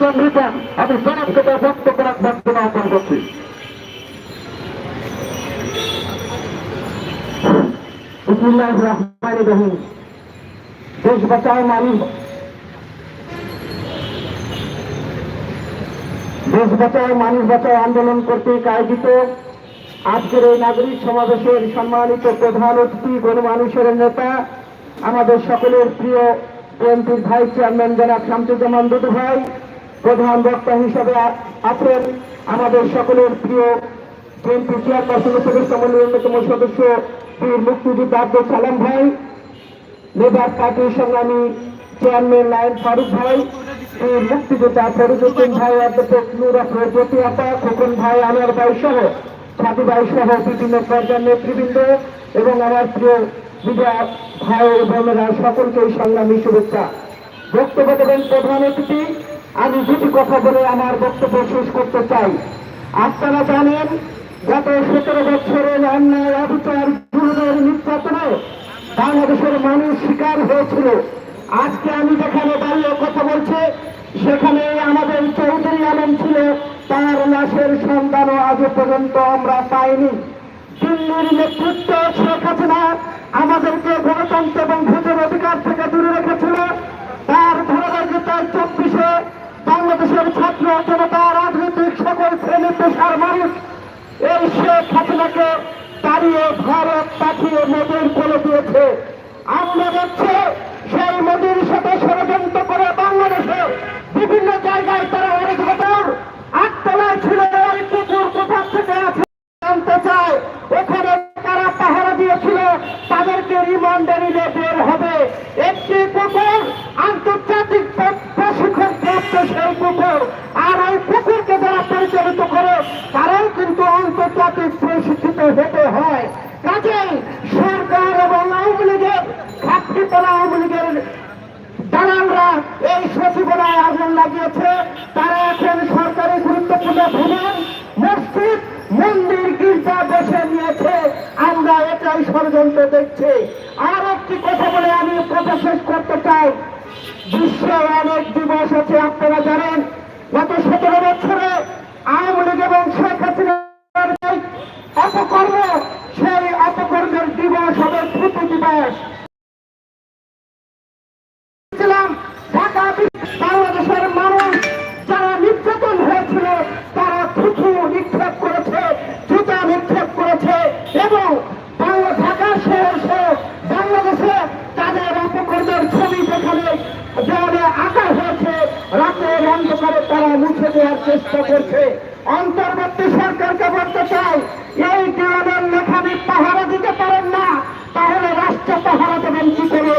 কেন্দ্রিত আমি জনকে বক্তব্য বক্তব্য আহ্বান করছি। দেশ বাঁচাও মানুষ দেশ বাঁচাও মানুষ বাঁচাও আন্দোলন করতে আয়োজিত আজকের এই নাগরিক সমাবেশের সম্মানিত প্রধান অতিথি, গণমানুষের নেতা, আমাদের সকলের প্রিয় বিএনপির ভাইস চেয়ারম্যান জনাব শামসুজ্জামান দুদু ভাই প্রধান বক্তা হিসাবে আছেন আমাদের সকলের প্রিয় বিএনপি চেয়ারপারসন উপদেষ্টামণ্ডলীর অন্যতম সদস্য বীর মুক্তিযোদ্ধা আব্দুল সালাম ভাই, লেবার পার্টির সংগ্রামী চেয়ারম্যান নায়ন ফারুক ভাই, বীর মুক্তিযোদ্ধা ফরিদুদ্দিন ভাই অধ্যাপক নুর আফরোজ জ্যোতি আপা খোকন ভাই, আনোয়ার ভাই সহ, সাধু ভাই সহ বিভিন্ন পর্যায়ের নেতৃবৃন্দ এবং আমার প্রিয় বিজয় ভাই বোনেরা সকলকে সংগ্রামী শুভেচ্ছা। বক্তব্য দেবেন প্রধান অতিথি আমি দুটি কথা বলে আমার বক্তব্য শেষ করতে চাই। আপনারা জানেন, গত সতেরো বছরের অন্যায়, অবিচার, জুলুমের নির্যাতনে বাংলাদেশের মানুষ শিকার হয়েছিল। আজকে আমি যেখানে দাঁড়িয়ে কথা বলছি, সেখানে আমাদের চৌধুরী আলম ছিল, তার লাশের সন্ধানও আজ পর্যন্ত আমরা পাইনি। দিল্লির নেতৃত্ব শেখ হাসিনা আমাদেরকে গণতন্ত্র এবং ভোটের অধিকার থেকে দূরে রেখেছিল। তার ধারাবাহিকতায় চব্বিশে বাংলাদেশের ছাত্র জনতা, রাজনৈতিক সকল শ্রেণি পেশার মানুষ, এই শেখ হাসিনাকে তাড়িয়ে ভারত পাঠিয়ে মোদীর বলে দিয়েছে। আমরা দেখছে সেই মোদীর সাথে ষড়যন্ত্র করে বাংলাদেশে বিভিন্ন জায়গায় তারা অনেক বছর আটতলায় ছিল কুকুর কোথা থেকে আছে জানতে চায়। ওখানে তারা পাহারা দিয়েছিল, তাদেরকে বের হবে। একটি কুকুর আন্তর্জাতিক প্রশিক্ষণ প্রাপ্ত সেই কুকুর আর ওই কুকুরকে যারা পরিচালিত করে, তারাই কিন্তু আন্তর্জাতিক প্রশিক্ষিত হতে হয়। কাজেই সরকার এবং আওয়ামী লীগের ঘাটতিতলা আওয়ামী লীগের দালালরা এই সচিবালয়ে আগুন লাগিয়েছে। তারা এখন সরকারি গুরুত্বপূর্ণ ভবন, মসজিদ, মন্দির, গির্জা বসে নিয়েছে। আমরা এটাই ষড়যন্ত্র দেখছি। আর একটি কথা বলে আমি কথা শেষ করতে চাই। বিশ্বে অনেক দিবস আছে আপনারা জানেন গত মুছে দেওয়ার চেষ্টা করছে। অন্তর্বর্তী সরকারকে বলতে চাই, এই দেওয়ালের লেখানি পাহারা দিতে পারেন না, তাহলে রাষ্ট্র পাহারা দেবেন কি করে?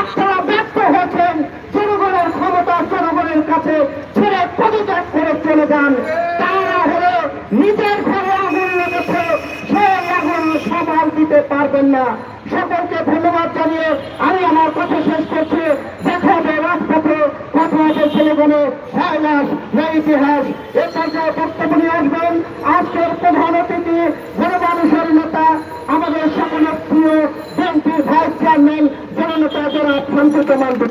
আপনারা ব্যর্থ হয়েছেন, জনগণের ক্ষমতা জনগণের কাছে ছেড়ে পদত্যাগ করে চলে যান। তারা হলো নিজের ঘরে আগুন লেগেছে, সেই আগুন সামাল দিতে পারবেন না। সকলকে ধন্যবাদ জানিয়ে আমি আমার কথা শেষ করছি। দেখা হবে রাজপথে। কথা হবে ছেলেগণে ইতিহাস, না ইতিহাস, এ পর্যায়ে বক্তব্য আসবেন আজকের প্রধান অতিথি, গণমানুষের নেতা, আমাদের সকলের প্রিয় বিএনপি ভাইস চেয়ারম্যান, জননেতা জনাব সঞ্চিত মান্ডু